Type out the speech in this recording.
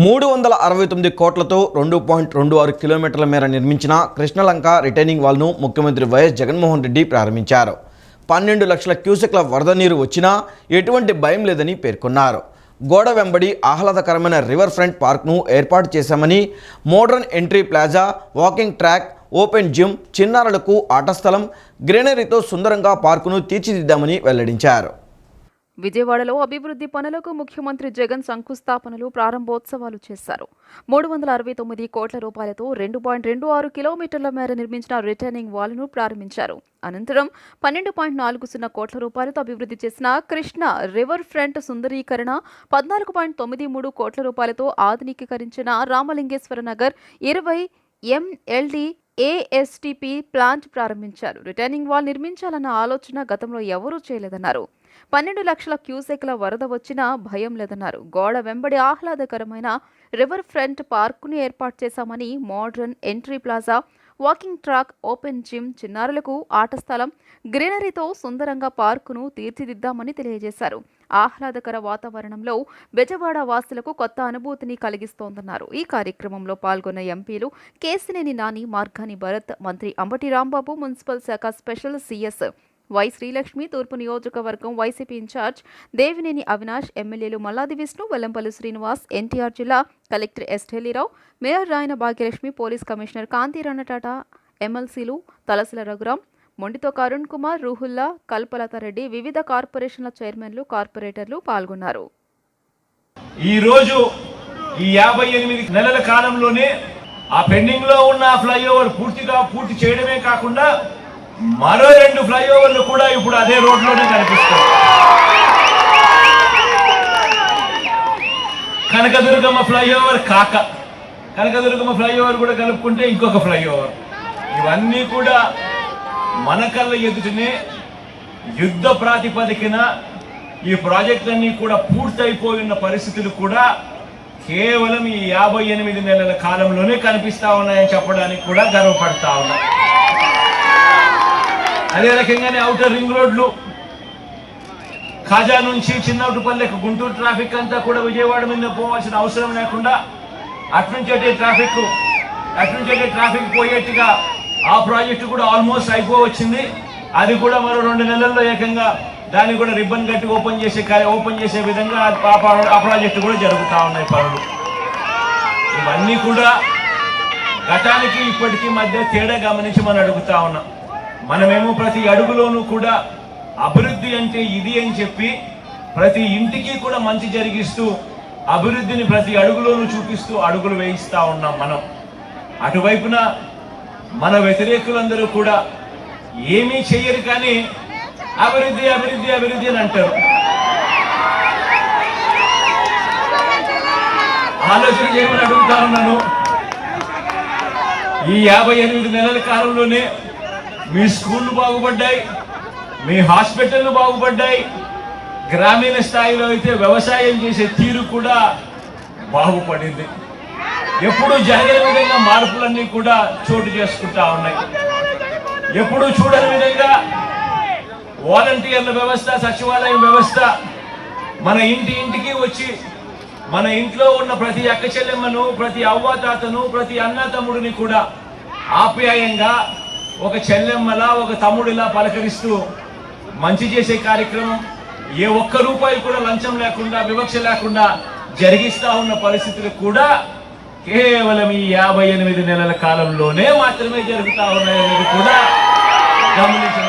మూడు వందల అరవై తొమ్మిది కోట్లతో రెండు పాయింట్ రెండు ఆరు కిలోమీటర్ల మేర నిర్మించిన కృష్ణలంక రిటైనింగ్ వాల్ను ముఖ్యమంత్రి వైఎస్ జగన్మోహన్ రెడ్డి ప్రారంభించారు. పన్నెండు లక్షల క్యూసెక్ల వరద నీరు వచ్చినా ఎటువంటి భయం లేదని పేర్కొన్నారు. గోడ వెంబడి ఆహ్లాదకరమైన రివర్ ఫ్రంట్ పార్క్ను ఏర్పాటు చేశామని modern entry plaza walking track open gym చిన్నారులకు ఆటస్థలం గ్రీనరీతో సుందరంగా పార్కును తీర్చిదిద్దామని వెల్లడించారు. విజయవాడలో అభివృద్ధి పనులకు ముఖ్యమంత్రి జగన్ శంకుస్థాపనలు ప్రారంభోత్సవాలు చేశారు. మూడు వందల అరవై తొమ్మిది కోట్ల రూపాయలతో రెండు పాయింట్ రెండు ఆరు కిలోమీటర్ల మేర నిర్మించిన రిటర్నింగ్ వాల్ను ప్రారంభించారు. అనంతరం పన్నెండు పాయింట్ నాలుగు సున్నా కోట్ల రూపాయలతో అభివృద్ధి చేసిన కృష్ణ రివర్ ఫ్రంట్ సుందరీకరణ పద్నాలుగు పాయింట్ తొమ్మిది మూడు కోట్ల రూపాయలతో ఆధునికీకరించిన రామలింగేశ్వర నగర్ ఇరవై ఎంఎల్డి ఏఎస్టీపీ ప్లాంట్ ప్రారంభించారు. రిటర్నింగ్ వాల్ నిర్మించాలన్న ఆలోచన గతంలో ఎవరూ చేయలేదన్నారు. పన్నెండు లక్షల క్యూసెక్ల వరద వచ్చినా భయం లేదన్నారు. గోడ వెంబడి ఆహ్లాదకరమైన రివర్ ఫ్రంట్ పార్కును ఏర్పాటు చేశామని modern entry plaza walking track open gym చిన్నారులకు ఆట స్థలం గ్రీనరీతో సుందరంగా పార్కును తీర్చిదిద్దామని తెలియజేశారు. ఆహ్లాదకర వాతావరణంలో బెజవాడ వాసులకు కొత్త అనుభూతిని కలిగిస్తోందన్నారు. ఈ కార్యక్రమంలో పాల్గొన్న ఎంపీలు కేసినేని నాని మార్గాని భరత్ మంత్రి అంబటి రాంబాబు మున్సిపల్ శాఖ స్పెషల్ సిఎస్ వై శ్రీలక్ష్మి తూర్పు నియోజకవర్గం వైసీపీ ఇన్ఛార్జ్ దేవినేని అవినాష్ ఎమ్మెల్యేలు మల్లాది విష్ణు వెల్లంపల్లి శ్రీనివాస్ ఎన్టీఆర్ జిల్లా collector S Dilli Rao mayor Rayana Bhagyalakshmi police commissioner Kanthi Rana Tata ఎమ్మెల్సీలు తలసిల రఘురాం మొండితో కరుణ్ కుమార్ రూహుల్లా కల్పలతారెడ్డి వివిధ కార్పొరేషన్ల చైర్మన్లు కార్పొరేటర్లు పాల్గొన్నారు. ఈ రోజు ఈ యాభై ఎనిమిది నెలల కాలంలోనే ఆ పెండింగ్లో ఉన్న ఫ్లైఓవర్ పూర్తిగా పూర్తి చేయడమే కాకుండా మరో రెండు ఫ్లైఓవర్లు కూడా ఇప్పుడు అదే రోడ్లోనే కనిపిస్తాయి. కనకదుర్గమ్మ ఫ్లైఓవర్ కాక. కనకదుర్గమ్మ ఫ్లైఓవర్ కూడా కలుపుకుంటే ఇంకొక ఫ్లైఓవర్. ఇవన్నీ కూడా మన కళ్ళ ఎదుటనే యుద్ధ ప్రాతిపదికన ఈ ప్రాజెక్టులన్నీ కూడా పూర్తయిపోయిన పరిస్థితులు కూడా కేవలం ఈ యాభై ఎనిమిది నెలల కాలంలోనే కనిపిస్తా ఉన్నాయని చెప్పడానికి కూడా గర్వపడతా ఉన్నా. అదే రకంగానే అవుటర్ రింగ్ రోడ్లు. ఖాజా నుంచి చిన్నవుటిపల్లెకు గుంటూరు ట్రాఫిక్ అంతా కూడా విజయవాడ మీద పోవాల్సిన అవసరం లేకుండా అట్నుంచి ట్రాఫిక్ అట్నుంచి ట్రాఫిక్ పోయేట్టుగా ఆ ప్రాజెక్టు కూడా ఆల్మోస్ట్ అయిపోవచ్చింది. అది కూడా మరో రెండు నెలల్లో ఏకంగా దాన్ని కూడా రిబ్బన్ కట్టి ఓపెన్ చేసే ఓపెన్ చేసే విధంగా ఆ ప్రాజెక్టు కూడా జరుగుతూ ఉన్నాయి పనులు. ఇవన్నీ కూడా గతానికి ఇప్పటికీ మధ్య తేడా గమనించి మనం అడుగుతా ఉన్నాం. మనమేమో ప్రతి అడుగులోనూ కూడా అభివృద్ధి అంటే ఇది అని చెప్పి ప్రతి ఇంటికి కూడా మంచి జరిగిస్తూ అభివృద్ధిని ప్రతి అడుగులోనూ చూపిస్తూ అడుగులు వేయిస్తూ ఉన్నాం మనం. అటువైపున మన వ్యతిరేకులందరూ కూడా ఏమీ చెయ్యరు కానీ అభివృద్ధి అభివృద్ధి అభివృద్ధి అని అంటారు. ఆలోచన చేయమని అడుగుతా ఉన్నాను. ఈ యాభై ఎనిమిది నెలల కాలంలోనే మీ స్కూళ్ళు బాగుపడ్డాయి మీ హాస్పిటళ్ళు బాగుపడ్డాయి గ్రామీణ స్థాయిలో అయితే వ్యవసాయం చేసే తీరు కూడా బాగుపడింది. ఎప్పుడు జరగని విధంగా మార్పులన్నీ కూడా చోటు చేసుకుంటా ఉన్నాయి. ఎప్పుడు చూడని విధంగా వాలంటీర్ల వ్యవస్థ సచివాలయం వ్యవస్థ మన ఇంటి ఇంటికి వచ్చి మన ఇంట్లో ఉన్న ప్రతి అక్క చెల్లెమ్మను ప్రతి అవ్వాతాతను ప్రతి అన్న తమ్ముడిని కూడా ఆప్యాయంగా ఒక చెల్లెమ్మలా ఒక తమ్ముడిలా పలకరిస్తూ మంచి చేసే కార్యక్రమం ఏ ఒక్క రూపాయి కూడా లంచం లేకుండా వివక్ష లేకుండా జరిగిస్తా ఉన్న పరిస్థితులు కూడా కేవలం ఈ యాభై ఎనిమిది నెలల కాలంలోనే మాత్రమే జరుగుతా ఉన్నాయనేది కూడా గమనించాలి